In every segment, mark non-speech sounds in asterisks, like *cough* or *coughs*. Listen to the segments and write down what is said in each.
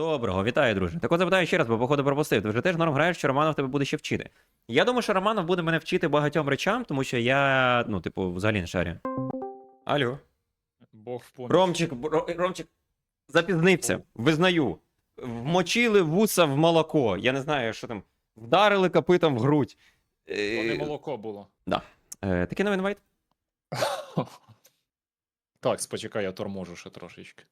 Доброго, вітаю, друже. Так от запитаю ще раз, бо походу пропустив. Ти вже теж норм граєш, що Романов тебе буде ще вчити. Я думаю, що Романов буде мене вчити багатьом речам, тому що я, ну, типу, взагалі не шарю. Алло. Бог в поміч. Ромчик, Ро- Ромчик, запізнився, визнаю. Вмочили вуса в молоко. Я не знаю, що там. Вдарили копитом в грудь. То не Е, молоко було. е, Такий новий інвайт. *laughs* Так, спочекай, я торможу ще трошечки.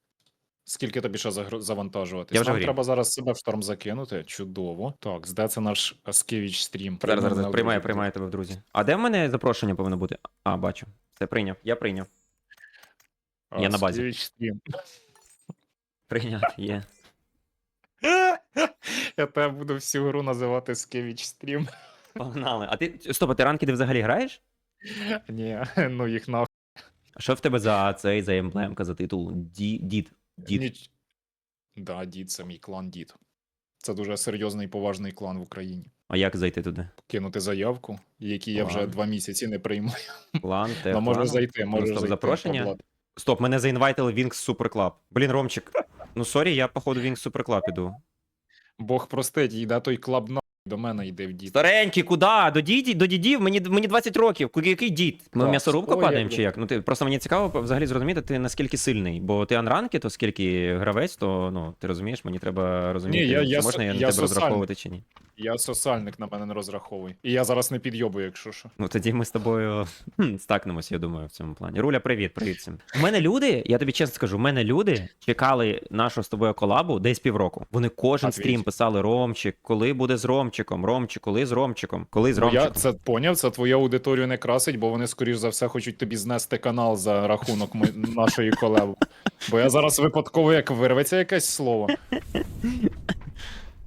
Скільки тобі ще завантажувати? Я вже Нам треба зараз себе в шторм закинути. Чудово. Так, де це наш Аскевич стрім? Зараз, зараз, Приймемо приймаю, приймаю тебе в друзі. А де в мене запрошення повинно бути? А, бачу. Все, прийняв. Я прийняв. друзі. я на базі. Стрім. Прийняти, є. *laughs* Я тебе буду всю гру називати Скевич стрім. Погнали. А ти. Стоп, а ти ранки де взагалі граєш? Ні, *laughs* ну їх на А що в тебе за цей за емблемка, за титул? Дід. Дід. Ніч... Да, дід, це мій клан дід. Це дуже серйозний і поважний клан в Україні. А як зайти туди? Кинути заявку, які я вже Ладно. два місяці не приймаю. План, *laughs* те. Ну, план. зайти, стоп, зайти. запрошення? Стоп, мене заінвайтили Wings Super Club. Блін, Ромчик. Ну сорі, я походу Wings Super Club іду. Бог простить, йде той клаб на до мене йде в дід. Старенький, куди? До дідів, до дідів? Мені, мені 20 років. Ку- Який дід? Ми в Так, м'ясорубку ой, падаємо як чи як? Ну ти просто мені цікаво взагалі зрозуміти, ти наскільки сильний. Бо ти анранки, то скільки гравець, то ну ти розумієш, мені треба розуміти, я- я чи можна со- я на тебе розраховувати чи ні. Я сосальник на мене не розраховуй. І я зараз не підйобую, якщо що. Ну тоді ми з тобою хм, стакнемось, я думаю, в цьому плані. Руля, привіт, привіт всім. У мене люди, я тобі чесно скажу, у мене люди чекали нашу з тобою колабу десь півроку. Вони кожен Ответь. стрім писали Ромчик, коли буде з Ромчиком, Ромчик, коли з Ромчиком, коли з Ну, я це поняв, це твою аудиторію не красить, бо вони, скоріш за все, хочуть тобі знести канал за рахунок ми- нашої колеби. Бо я зараз випадково як вирветься якесь слово.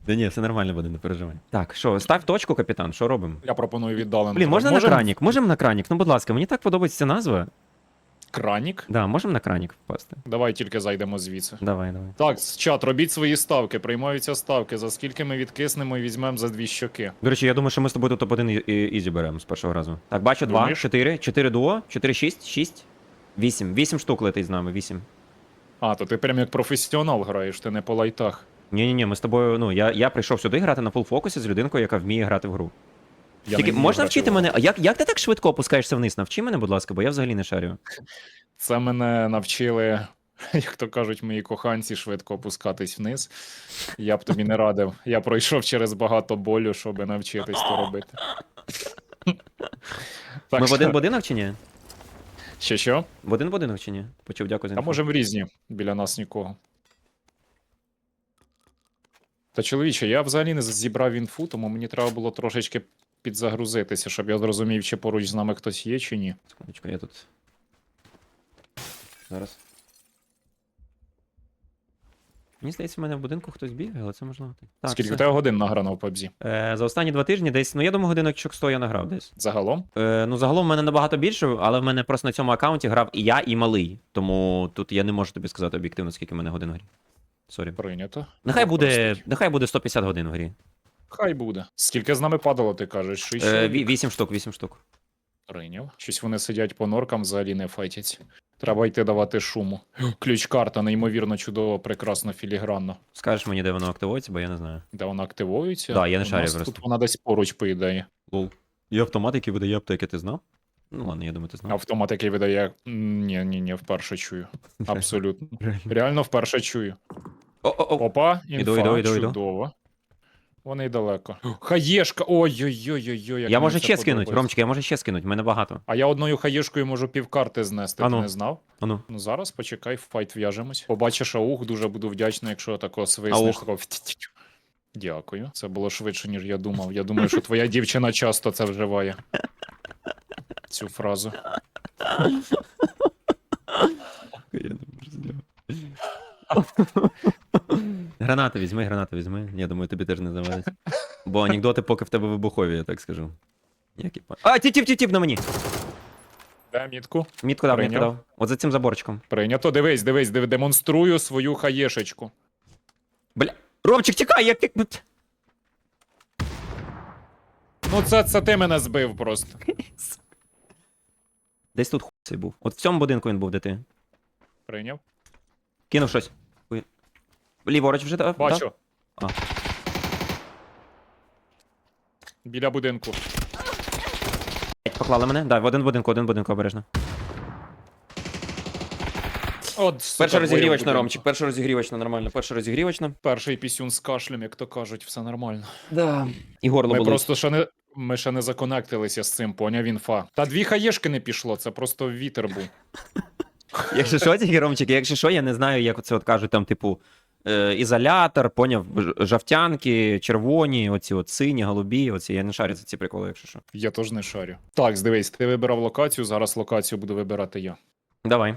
Да ні, все нормально буде, не переживай. Так, що, став точку, капітан, що робимо? Я пропоную віддалено. Блін, можна Можем на кранік? Можемо на кранік? Ну, будь ласка, мені так подобається ця назва. Кранік? Да, можемо на кранік впасти. Давай тільки зайдемо звідси. Давай, давай. Так, чат, робіть свої ставки, приймаються ставки. За скільки ми відкиснемо і візьмемо за дві щоки. До речі, я думаю, що ми з тобою тут топ-1 і- і- ізі беремо з першого разу. Так, бачу, 2, Думаєш? 4, 4 дуо, 4, 6, 6, 8. 8 штук летить з нами, 8. А, то ти прям як професіонал граєш, ти не по лайтах. Ні-ні-ні, ми з тобою, ну, я, я прийшов сюди грати на фул фокусі з людинкою, яка вміє грати в гру. Я Тільки не вмію можна грати вчити в- мене, а як, як ти так швидко опускаєшся вниз? Навчи мене, будь ласка, бо я взагалі не шарю. Це мене навчили, *laughs* як то кажуть, мої коханці швидко опускатись вниз. Я б тобі не радив. Я пройшов через багато болю, щоб навчитись то робити. *laughs* Так, ми в що- один будинок чи ні? Ще що? В один будинок чи ні? Почув, дякую за Та інфу. можемо різні, біля нас нікого. Та чоловіче, я взагалі не зібрав інфу, тому мені треба було трошечки підзагрузитися, щоб я зрозумів, чи поруч з нами хтось є, чи ні. Секундочку, я тут. Зараз. Мені здається, в мене в будинку хтось бігає, але це можливо. ти. Так, Скільки все. тебе годин награно в PUBG? Е, за останні два тижні десь, ну я думаю, годиночок 100 я награв десь. Загалом? Е, ну, загалом в мене набагато більше, але в мене просто на цьому аккаунті грав і я, і малий. Тому тут я не можу тобі сказати об'єктивно, скільки в мене годин грі. Сорі. Прийнято. Нехай буде, простить. нехай буде 150 годин в грі. Хай буде. Скільки з нами падало, ти кажеш? Шість Е, ві- 8 штук, 8 штук. Прийняв. Щось вони сидять по норкам, взагалі не файтяться. Треба йти давати шуму. Ключ-карта, неймовірно чудово, прекрасно, філігранно. Скажеш мені, де воно активується, бо я не знаю. Де вона активується? Да, я не У шарю нас просто. Тут вона десь поруч, по ідеї. Лол. І автомат, який видає аптеки, ти знав? Ну ладно, я думаю, ти знав. Автомат, який видає. Ні, ні, ні, вперше чую. *laughs* Абсолютно. Реально вперше чую. О-о-о. Опа, інфа, Іду, іду, іду, іду. чудово. Вони й далеко. Хаєшка! Ой-ой-ой-ой-ой. як Я мені можу це ще скинуть, подобається. Ромчик, я можу ще скинуть, в мене багато. А я одною хаєшкою можу півкарти знести, Ану. ти не знав? Ану. Ну зараз почекай, в файт в'яжемось. Побачиш аух, дуже буду вдячний, якщо тако свиснеш. Аух. Тако... вть-ть-ть. Дякую. Це було швидше, ніж я думав. Я думаю, що твоя дівчина часто це вживає. Цю фразу. Я не можу Гранати візьми, гранати візьми. Я думаю, тобі теж не завадить. Бо анекдоти поки в тебе вибухові, я так скажу. Па- А, тіп, тіп, тіп, тіп на мені! Дай мітку. Мітку дав, мітку Прийняв. дав. От за цим заборчиком. Прийнято. Дивись, дивись, див... демонструю свою хаєшечку. Бля. Ромчик, тікай, як ти. Ну, це, це ти мене збив просто. Десь тут хуй цей був. От в цьому будинку він був, де ти. Прийняв. Кинув щось. Ліворуч вже дав? Бачу. А. Біля будинку. Поклали мене? Да, в один будинку, один будинку обережно. От, сука, Перша двоє в розігрівочна, будинку. Ромчик, перша розігрівочна, нормально, перша розігрівочна. Перший пісюн з кашлем, як то кажуть, все нормально. Да. І горло Ми просто ще не. Ми ще не законектилися з цим, поняв інфа. Та дві хаєшки не пішло, це просто вітер був. Якщо що, тільки Ромчик, якщо що, я не знаю, як це от кажуть, там, типу, е, ізолятор, поняв, жовтянки, червоні, оці от сині, голубі, оці, я не шарю за ці приколи, якщо що. Я теж не шарю. Так, дивись, ти вибирав локацію, зараз локацію буду вибирати я. Давай.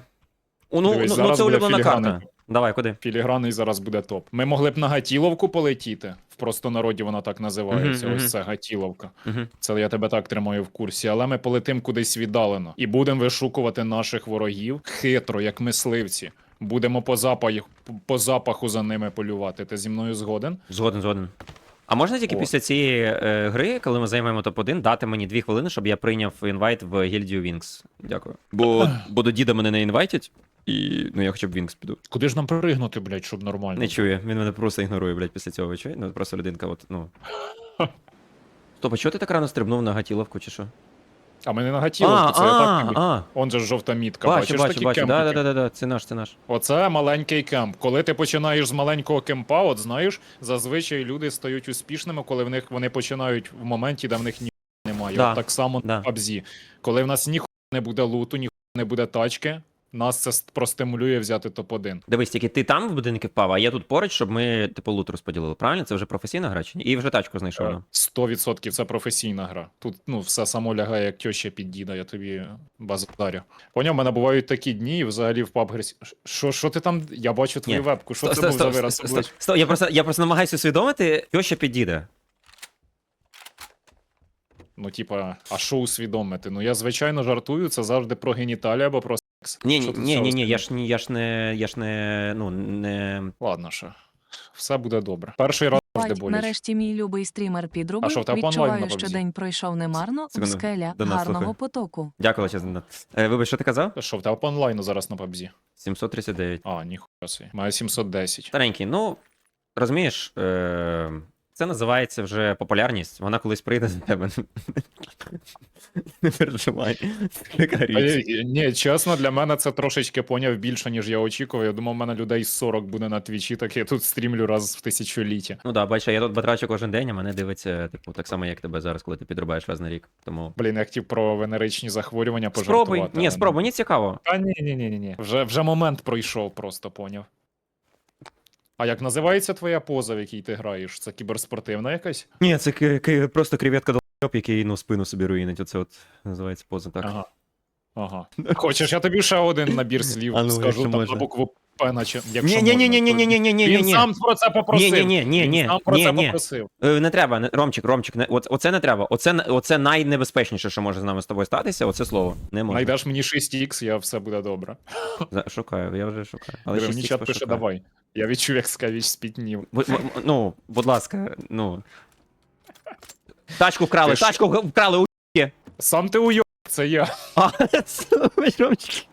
О, ну, Дивись, ну, ну, це улюблена карта. Давай, куди? Філігранний зараз буде топ. Ми могли б на Гатіловку полетіти. В простонароді вона так називається. Мгм, Ось мгм. це Гатіловка. Угу. Це я тебе так тримаю в курсі, але ми полетим кудись віддалено і будемо вишукувати наших ворогів хитро, як мисливці. Будемо по запаху, по запаху за ними полювати. Ти зі мною згоден? Згоден, згоден. А можна тільки О. після цієї е, гри, коли ми займемо топ-1, дати мені дві хвилини, щоб я прийняв інвайт в гільдію Wings? Дякую. Бо, бо до діда мене не інвайтять, і ну я хоча б Wings піду. Куди ж нам пригнути, блядь, щоб нормально? Не чує, він мене просто ігнорує, блядь, після цього. Чує? Ну просто людинка, от, ну. *laughs* Стоп, а чого ти так рано стрибнув на гатіловку, чи що? А ми не на Гатіловку, це я так. а, Он же ж жовта мітка. бачу, Бачиш бачу, такі бачу. Да, да, да, да, це наш, це наш. Оце маленький кемп. Коли ти починаєш з маленького кемпа, от знаєш, зазвичай люди стають успішними, коли в них вони починають в моменті, де в них ні немає. Да, От так само да. на PUBG. Коли в нас ні не буде луту, ні не буде тачки, нас це простимулює взяти топ-1. Дивись, тільки ти там в будинки впав, а я тут поруч, щоб ми, типу, лут розподілили. Правильно? Це вже професійна гра чи ні? І вже тачку знайшов. Е, ну. 100% це професійна гра. Тут ну, все само лягає, як тьоща під діда, я тобі базарю. Поняв, в мене бувають такі дні, і взагалі в PUBG... Що, що ти там? Я бачу твою Ні. вебку, що Стоп, це стоп, був за стоп, вираз стоп, стоп, стоп. Я просто, я просто намагаюся усвідомити, що ще підійде. Ну, типа, а що усвідомити? Ну я звичайно жартую, це завжди про геніталії або про. Ні, ні, ні, ні, ні, я ж ні, я ж не, я ж не, ну, не. Ладно, що. Все буде добре. Перший раз завжди Бать, боляче. нарешті мій любий стрімер підробив. А що, в тебе онлайн Відчуваю, що день пройшов немарно в Секунду, скеля до нас гарного слухай. потоку. Дякую, чесно. Е, вибач, що ти казав? Що, в тебе по онлайну зараз на PUBG? 739. А, ніхуя собі. Має 710. Старенький, ну, розумієш, е, це називається вже популярність. Вона колись прийде до тебе. Не переживай. А, Ні, чесно, для мене це трошечки поняв більше, ніж я очікував. Я думав, в мене людей 40 буде на твічі, так я тут стрімлю раз в тисячоліття. Ну так, да, бачиш, я тут батрачу кожен день, а мене дивиться, типу, так само, як тебе зараз, коли ти підрубаєш раз на рік. Тому. Блін, я хотів про венеричні захворювання пожартувати. Спробуй. Ні, спробуй, мені цікаво. Ні, ні, ні, ні, ні. Вже, вже момент пройшов, просто поняв. А як називається твоя поза, в якій ти граєш? Це кіберспортивна якась? Ні, це ки- ки- просто креветка долб, який ну, спину собі руїнить. Оце от називається поза так. Ага. Ага. Хочеш, я тобі ще один набір слів *laughs* А ну, скажу якщо там можна. на букву П, наче. якщо Ні, ні, ні, ні, ні, ні, ні, ні, ні, Він ні. сам про це попросив. Ні, ні, ні, Він ні, сам про ні, це ні. попросив. Е, Не треба, не- Ромчик, Ромчик, не, оце, оце не треба. Оце, не- оце найнебезпечніше, що може з нами з тобою статися, оце слово. Не можна. Найдеш мені 6х, я все буде добре. *laughs* За- Шукаю, я вже шукаю. Але мені чат пише, пошукаю. давай. Я відчув, як скавіч спітнів. Ну, будь ласка, ну. *laughs* Тачку вкрали, Ти ж- тачку вкрали у Сам ти уйоб, це я. А, слухай, Ромчик.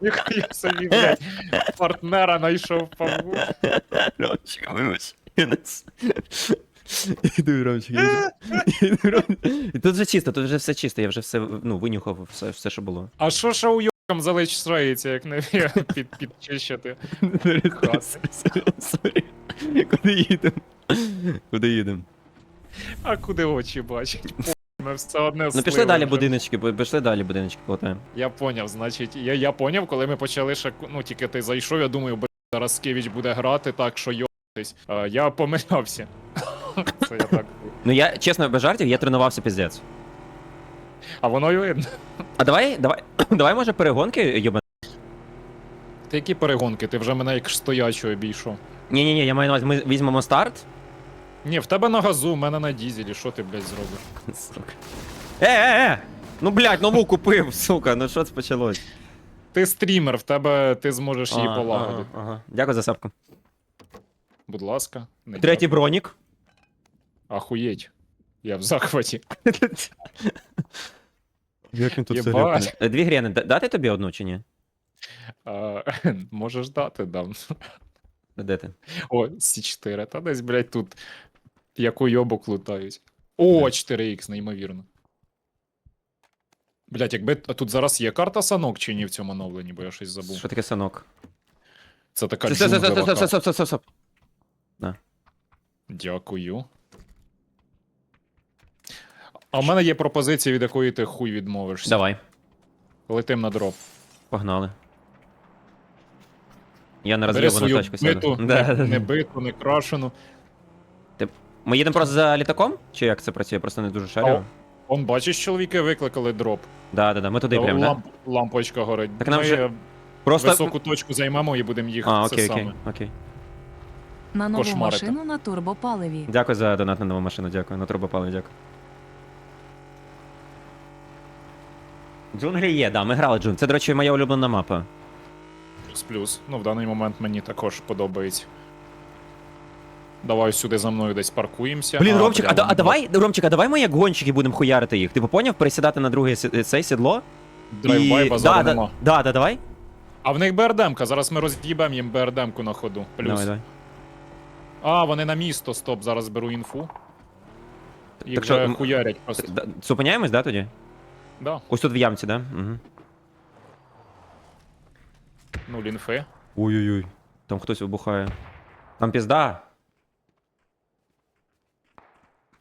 Ніхуя собі, блядь, партнера знайшов паву. Ромчик, вибач. Іду, Ромчик, іду. Іду, Ром- Тут вже чисто, тут вже все чисто, я вже все ну, винюхав, все, все що було. А що ще уйобкам залишається, як не під, підчищити? Сорі. Куди їдемо? Куди їдемо? А куди очі бачать? Ми все одне Ну пішли далі вже. будиночки, бо- пішли далі будиночки полетаємо. Я поняв, значить, я, я поняв, коли ми почали ще, ну тільки ти зайшов, я думаю, бо зараз Скевіч буде грати так, що йобатись. А, я помилявся. *laughs* Це я так. Ну я, чесно, без жартів, я тренувався піздець. А воно й видно. А давай, давай, *clears throat* давай, може, перегонки, йоба. Ти які перегонки? Ти вже мене як стоячу обійшов. Ні, ні, ні, я маю на увазі, ми візьмемо старт. Ні, в тебе на газу, в мене на дізелі, що ти, блядь, зробиш? Сука. Е, е, е! Ну, блядь, нову купив, сука, ну що це почалось? Ти стрімер, в тебе ти зможеш її Ага, полагодити. Ага, ага. Дякую за сапку. Будь ласка. Не Третій бронік. Ахуєть. Я в захваті. Як він тут Єбать. заряпаний? Е, Дві грени, да- дати тобі одну чи ні? А, *laughs* можеш дати, дам. Де ти? О, С4. Та десь, блядь, тут як уйобок лутають. О, 4х, неймовірно. Блядь, якби а тут зараз є карта санок чи ні в цьому оновленні, бо я щось забув. Що таке санок? Це така Стоп, стоп, стоп, стоп, стоп, стоп. Дякую. А в мене є пропозиція, від якої ти хуй відмовишся. Давай, Летим на дроп. погнали. Я на розйобану свою тачку сяду. биту, не, да. не биту, не крашену. Ми їдемо просто за літаком? Чи як це працює? Просто не дуже шарю. Он, бачиш, чоловіки викликали дроп. Да, да, да, ми туди прям, да? Ламп, Лампочка горить. Так нам Ми вже Просто... високу точку займемо і будемо їхати. А, це окей, саме. окей, окей. На нову Кошмарити. машину на турбопаливі. Дякую за донат на нову машину, дякую. На турбопаливі, дякую. Джунглі є, да, ми грали джун. Це, до речі, моя улюблена мапа. Плюс-плюс. Ну, в даний момент мені також подобається. Давай сюди за мною десь паркуємося. Блін, Ромчик, а, прямо да- а давай, Ромчик, а давай ми як гонщики будемо хуярити їх. Типу поняв, пересідати на друге сі- цей сідло? Драйвбай, базару да, да, нема. да, да, давай. А в них БРДМка, зараз ми роз'їбемо їм БРДМку на ходу. Плюс. Давай, давай. А, вони на місто, стоп, зараз беру інфу. Їх Так що, вже м- хуярять просто. Да, Зупиняємось, да, тоді? Да, Ось тут в ямці, да? Угу. ну лінфи. Ой-ой-ой. Там хтось вибухає. Там пізда.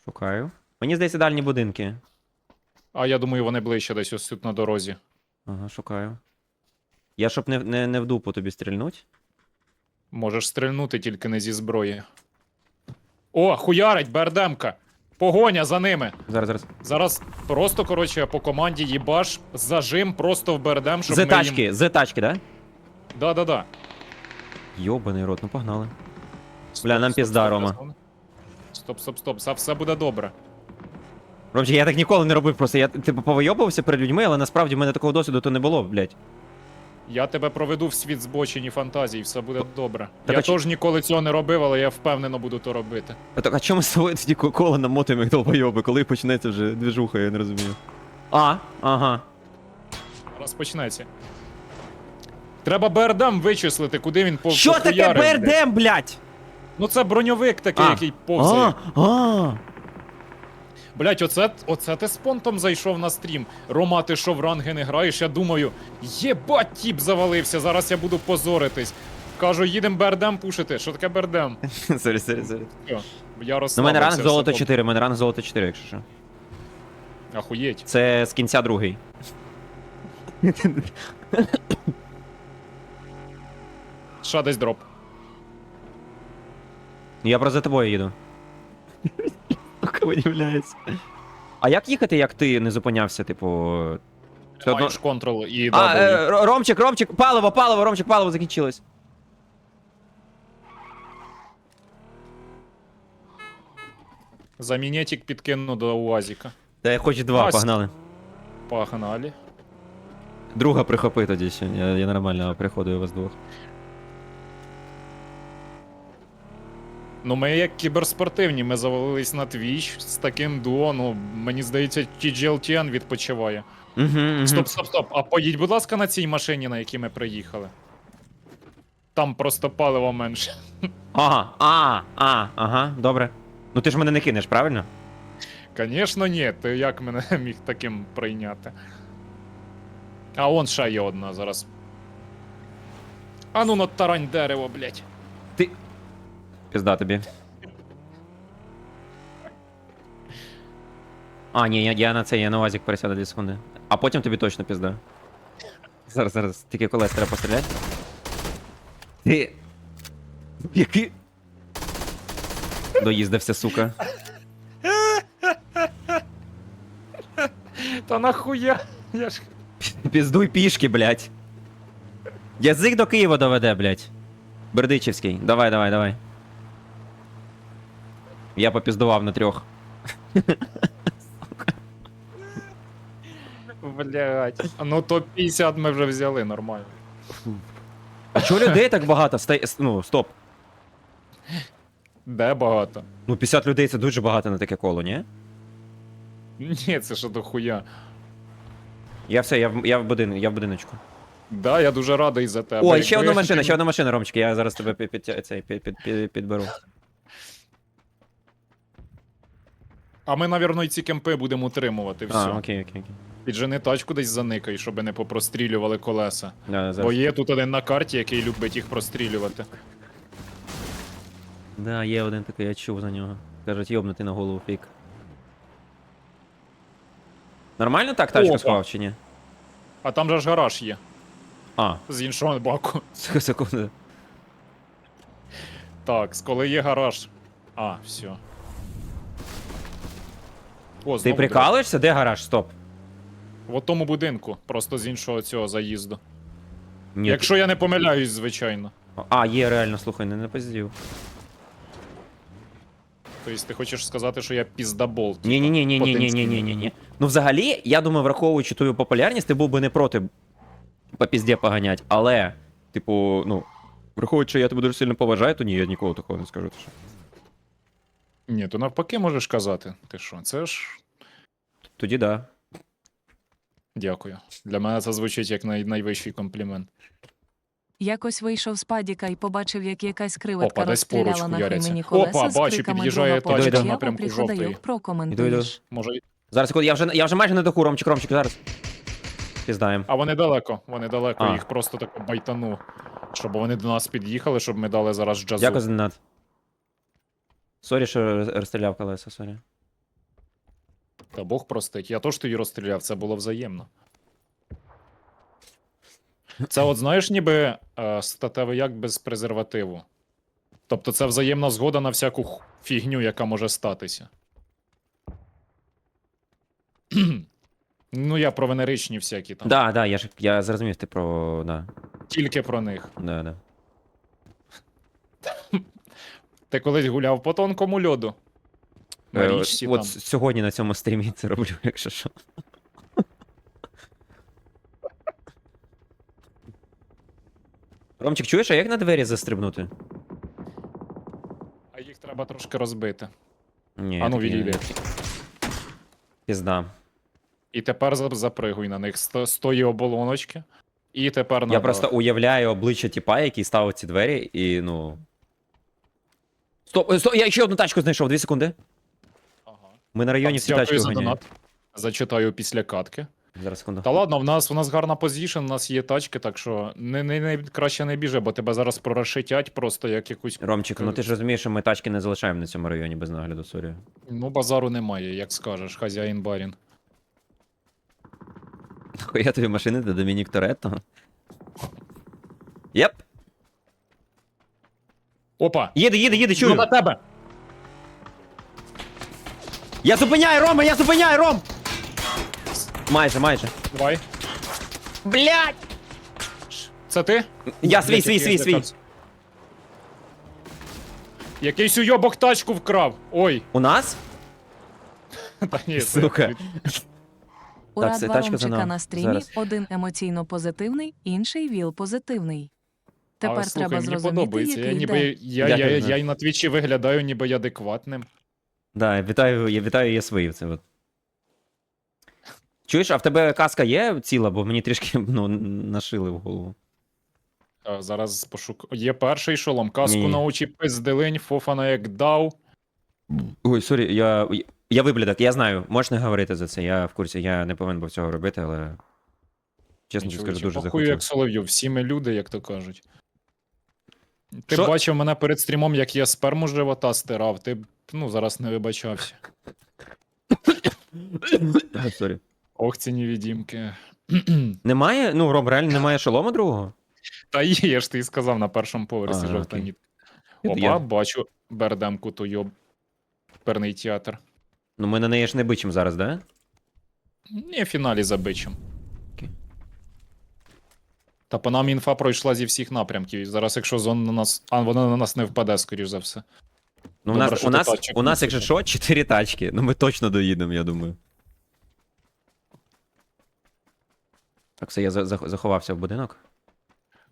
Шукаю. Мені здається, дальні будинки. А я думаю, вони ближче десь ось тут на дорозі. Ага, шукаю. Я щоб не, не, не в дупу тобі стрільнуть. Можеш стрельнути, тільки не зі зброї. О, хуярить, БРДМка! Погоня за ними! Зараз, зараз. Зараз просто, коротше, по команді їбаш, зажим просто в БРДМ, щоб З тачки, їм... з тачки, да? Да-да-да. Йобаний рот, ну погнали. Бля, нам пізда, Рома. Стоп. Стоп, стоп, все, все буде добре. Ромчик, я так ніколи не робив, просто я типу повийобувався перед людьми, але насправді в мене такого досвіду то не було, блядь. Я тебе проведу в світ збочені фантазій, все буде добре. Так я а чи- теж ніколи цього не робив, але я впевнено буду то робити. А так, а чому ми з тобою тоді ко- коло намотуємо, як долбойоби? Коли почнеться вже движуха, я не розумію. А, ага. Зараз почнеться. Треба БРДМ вичислити, куди він по Що таке похуярив, блядь. БРДМ, блядь? Ну це броньовик такий, А. який повзає. А, а. Блять, оце, оце ти з понтом зайшов на стрім. Рома, ти що в ранги не граєш? Я думаю, єбать, тіп завалився, зараз я буду позоритись. Кажу, їдемо БРДМ пушити. Що таке БРДМ? Сорі, сорі, сорі. Все, я Ну, розслабився. у мене ранг все золото добре. 4, у мене ранг золото 4, якщо що. Ахуєть. Це з кінця другий. Ша десь дроп. Ну, Я просто за тобою їду. Виявляється. А як їхати, як ти не зупинявся, типу. Все одно... Маєш контрол і А, W. е, Ромчик, Ромчик, паливо, паливо, Ромчик, паливо закінчилось. Замінетик підкину до УАЗіка. Та я хочу два, Ась. погнали. Погнали. Друга прихопи тоді ще. Я, я нормально приходую вас двох. Ну, ми як кіберспортивні, ми завалились на Twitch з таким дуо, ну, мені здається, TGLTN відпочиває. Угу, угу. Стоп, стоп, стоп. А поїдь, будь ласка, на цій машині, на якій ми приїхали. Там просто паливо менше. Ага, а, а, ага, добре. Ну ти ж мене не кинеш, правильно? Звісно, ні. Ти як мене *laughs* міг таким прийняти? А он ще є одна зараз. А ну на тарань дерево, блять. Ти. Пізда тобі. А, ні, я, я на це, я на УАЗик пересяду 2 секунди. А потім тобі точно пізда. Зараз, зараз, тільки колес треба постріляти. Ти. Який. Доїздився, сука. *laughs* Та нахуя? Я ж. Піздуй пішки, блядь. Язик до Києва доведе, блядь. Бердичівський. Давай, давай, давай. Я попіздував на трьох. Блять. Ну то 50 ми вже взяли, нормально. А чого людей так багато? Стай... Ну, стоп. Де багато? Ну, 50 людей це дуже багато на таке коло, ні? Ні, це що до хуя. Я все, я в, я в, будин... я в будиночку. Да, я дуже радий за тебе. О, ще одна машина, ще одна машина, Ромчик, я зараз тебе під, під, цей, під, під, під, підберу. А ми, навірно, і ці кемпи будемо утримувати. Все. А, окей, окей, окей. Піджени тачку десь заникай, щоб не попрострілювали колеса. Да, Бо зараз. є тут один на карті, який любить їх прострілювати. Да, є один такий, я чув за нього. Кажуть, йобнути на голову фік. Нормально так тачку Опа. сховав чи ні? А там же ж гараж є. А, З іншого боку. *laughs* секунду. Так, коли є гараж. А, все. О, Ти знову прикалуєшся? Де гараж? Стоп. В тому будинку, просто з іншого цього заїзду. Ні. Якщо я не помиляюсь, звичайно. А, є реально, слухай, не напиздів. Тобто ти хочеш сказати, що я піздабол. Ні, ні, ні, ні, ні, ні, ні, ні, ні, ні. Ну, взагалі, я думаю, враховуючи твою популярність, ти був би не проти по пізді поганять, але, типу, ну, враховуючи, що я тебе дуже сильно поважаю, то ні, я ніколи такого не скажу. ти що. Ні, то навпаки можеш казати. Ти що, це ж. Тоді да. Дякую. Для мене це звучить як най... найвищий комплімент. Якось вийшов з падіка і побачив, як якась криватка Опа, десь поруч розстріляла на хуяряться. мені колеса Опа, з бачу, криками під'їжджає «Друга тачка в є, напрямку приходи, жовтої. як прокоментуєш. Може. Зараз, секунду, я вже, я вже майже на даху, Ромчик, Ромчик, зараз. Піздаєм. А вони далеко, вони далеко, А. їх просто так байтану. Щоб вони до нас під'їхали, щоб ми дали зараз джазу. Дякую за донат. Сорі, що розстріляв колеса, сорі. Та Бог простить. Я теж тоді розстріляв, це було взаємно. Це от знаєш, ніби е, статевий як без презервативу. Тобто це взаємна згода на всяку х- фігню, яка може статися. ну, я про венеричні всякі там. Да, да, я ж я зрозумів ти про. Да. Тільки про них. Да, да. Ти колись гуляв по тонкому льоду. На Е, річці от там. сьогодні на цьому стрімі це роблю, *laughs* якщо що. Ромчик, чуєш, а як на двері застрибнути? А їх треба трошки розбити. Ні. а ну таки- відійди. Пізда. І тепер за- запригуй на них з то- з тої оболоночки. І тепер на Я просто уявляю обличчя тіпа, який ставив ці двері, і ну. Стоп, е, стоп, я ще одну тачку знайшов, дві секунди. Ага. Ми на районі всі дякую тачки за вганяємо. донат. Зачитаю після катки. Зараз секунду. Та ладно, в нас, в нас гарна позішн, у нас є тачки, так що не, не, не, краще не біжи, бо тебе зараз прорешетять просто як якусь. Ромчик, ну ти ж розумієш, що ми тачки не залишаємо на цьому районі без нагляду, сорі. Ну, базару немає, як скажеш, хазяїн барін. Нахуя тобі машини до Домінік Торетто? Єп. Опа! Їде, їде, їде, Ну, чую. на тебе! Я зупиняю, Рома, я зупиняю, Ром! Майже, майже. Давай. Блять! Це ти? Я свій, Блядь, свій, який свій, я свій. злякався. Якийсь уйобок тачку вкрав. Ой. У нас? *laughs* Та ні, це- Сука. Ура, все, два тачка за ромчика нами. на стрімі, Зараз. один емоційно позитивний, інший віл позитивний. Тепер Але, слухай, треба мені зрозуміти, подобається. Я, який ніби, я, я, я, Денис. я, і на твічі виглядаю ніби я адекватним. Да, вітаю, я вітаю, є свої. Це от. Чуєш, а в тебе каска є ціла, бо мені трішки ну, нашили в голову. А, зараз пошук. Є перший шолом. Каску Ні. на очі пизделинь, фофана як дав. Ой, сорі, я. Я виблядок, я знаю, можеш не говорити за це, я в курсі, я не повинен був цього робити, але. Чесно тобі скажу, дуже Похую, захотів. як солов'ю, всі ми люди, як то кажуть. Ти Що? бачив мене перед стрімом, як я сперму з живота стирав, ти б ну, зараз не вибачався. *coughs* Сорі. Ох, ці невідімки. *coughs* Немає? Ну, Ром, реально немає шолома другого? Та є, я ж ти і сказав на першому поверсі Ага, жовта окей. ніт. Опа, я- бачу бердемку ту йоб. Перний театр. Ну, ми на неї ж не бичим зараз, да? Ні, в фіналі за бичем. Та по нам інфа пройшла зі всіх напрямків. І зараз, якщо зона на нас. А вона на нас не впаде, скоріш за все. Ну, у Добре, нас, що у ти нас, тачок у нас якщо купив. що, чотири тачки. Ну ми точно доїдемо, я думаю. Так, все, я за- за- заховався в будинок.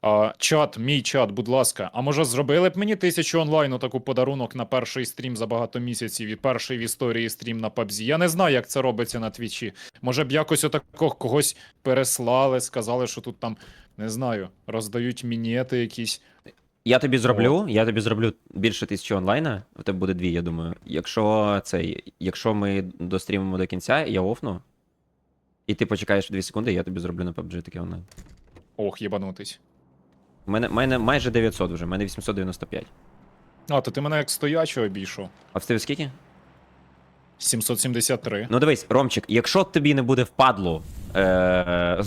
А, чат, мій чат, будь ласка. А може зробили б мені тисячу онлайну таку подарунок на перший стрім за багато місяців і перший в історії стрім на PUBG? Я не знаю, як це робиться на твічі. Може б якось отако когось переслали, сказали, що тут там Не знаю, роздають мініети якісь. Я тобі зроблю, я тобі зроблю більше тисячі онлайна, у тебе буде дві, я думаю. Якщо цей, якщо ми дострімимо до кінця, я офну. І ти почекаєш 2 секунди, я тобі зроблю на PUBG такий онлайн. Ох, їбанутись. У мене, мене майже 900 вже, у мене 895. А, то ти мене як стоячого обійшов. А в тебе скільки? 773. Ну дивись, Ромчик, якщо тобі не буде впадло е-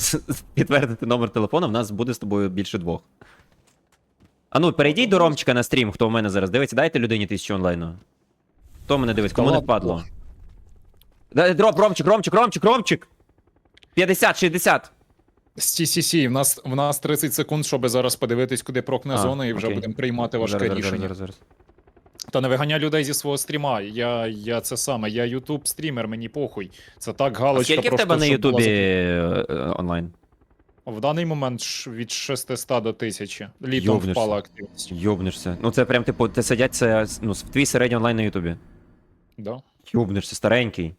підтвердити номер телефону, в нас буде з тобою більше двох. А ну, перейдіть до Ромчика на стрім, хто у мене зараз дивиться, дайте людині тисячу онлайну. Хто мене дивиться, кому не впадло? Дроп, Ромчик, Ромчик, Ромчик, Ромчик! 50, 60. Сі, сі, сі, в нас, в нас 30 секунд, щоб зараз подивитись, куди прокне А, зона, і вже окей. будемо приймати важке Зараз, зараз, рішення. зараз, зараз. Та не виганяй людей зі свого стріма. Я, я це саме, я ютуб стрімер, мені похуй. Це так А галочка скільки в тебе на Ютубі е, онлайн? В даний момент від 600 до 1000. Літом Йобнешся. впала активність. Йобнешся. Ну це прям типу, ти сидять, це ну, твій середній онлайн на Ютубі. Да? Йобнешся, старенький.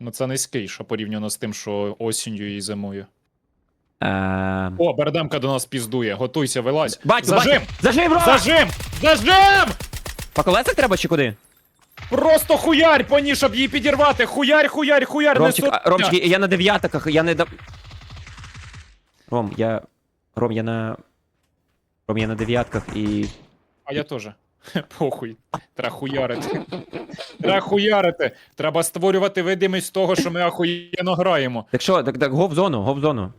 Ну це низький, що порівняно з тим, що осінню і зимою. Е... О, Бердемка до нас піздує. Готуйся, вилазь. Бачу, Зажим! бачу! Зажим, Ром! Зажим! Зажим! По колесах треба чи куди? Просто хуярь по ній, щоб її підірвати. Хуярь, хуярь, хуярь, Ромчик, не а. Ромчик, я на дев'ятаках, я не да... Ром, я... Ром, я на... Ром, я на дев'ятках і... А я теж. Похуй. Треба хуярити. Треба хуярити. Треба створювати видимість того, що ми ахуєнно граємо. Так що, так, так, го в зону, го в зону.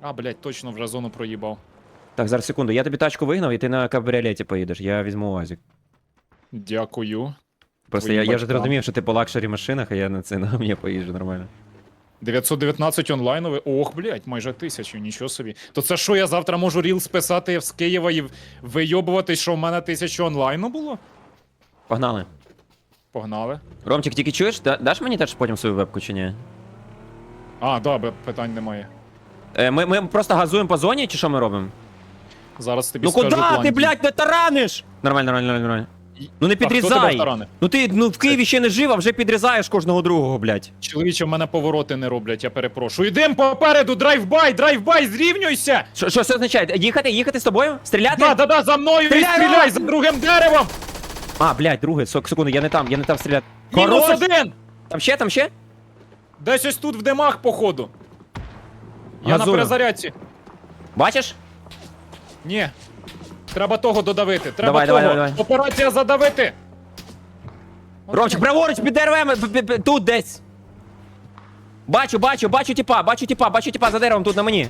А, блядь, точно вже зону проїбав. Так, зараз секунду, я тобі тачку вигнав, і ти на кабріолеті поїдеш, я візьму УАЗик. Дякую. Просто я, я вже батькам. зрозумів, що ти по лакшері машинах, а я на це на мені поїжджу нормально. 919 онлайновий. Ох, блядь, майже тисячу, нічого собі. То це що, я завтра можу ріл списати з Києва і вийобуватись, що в мене тисячу онлайну було? Погнали. Погнали. Ромчик, тільки чуєш, да, даш мені теж потім свою вебку чи ні? А, да, бе- питань немає. Е, ми, ми просто газуємо по зоні, чи що ми робимо? Зараз тобі Ну скажу куди план ти, дій. блядь, не тараниш? Нормально, нормально, нормально. Ну не підрізай. Ну ти ну, в Києві ще не жив, а вже підрізаєш кожного другого, блядь. Чоловіче, в мене повороти не роблять, я перепрошую. Ідем попереду, драйвбай, драйвбай, зрівнюйся! Що, що це означає? Їхати, їхати з тобою? Стріляти? Да, да, да, за мною і Стріляй, стріляй Ром! за другим деревом! А, блядь, друге, сок, секунду, я не там, я не там стріляти. Мінус Хорош! один! Там ще, там ще? Десь ось тут в димах, походу. Я на Газую. перезарядці. Бачиш? Ні. Треба того додавити. Треба Давай, того. давай, давай, давай. Операція задавити. Ромчик, праворуч під деревами, п- п- п- тут десь. Бачу, бачу, бачу тіпа, бачу тіпа, бачу тіпа за деревом тут на мені.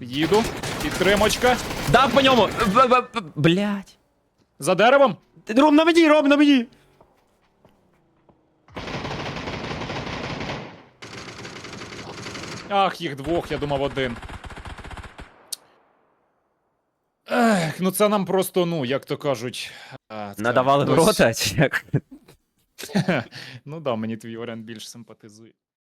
Їду. Підтримочка. Дав по ньому. Б- б- б- Блядь. За деревом. Ром, на мені, Ром, на мені. Ах, їх двох, я думав один. Ех, ну це нам просто, ну, як то кажуть. а, це Надавали в хтось- рота, чи як? *laughs* Ну да, мені твій варіант більш симпатизує.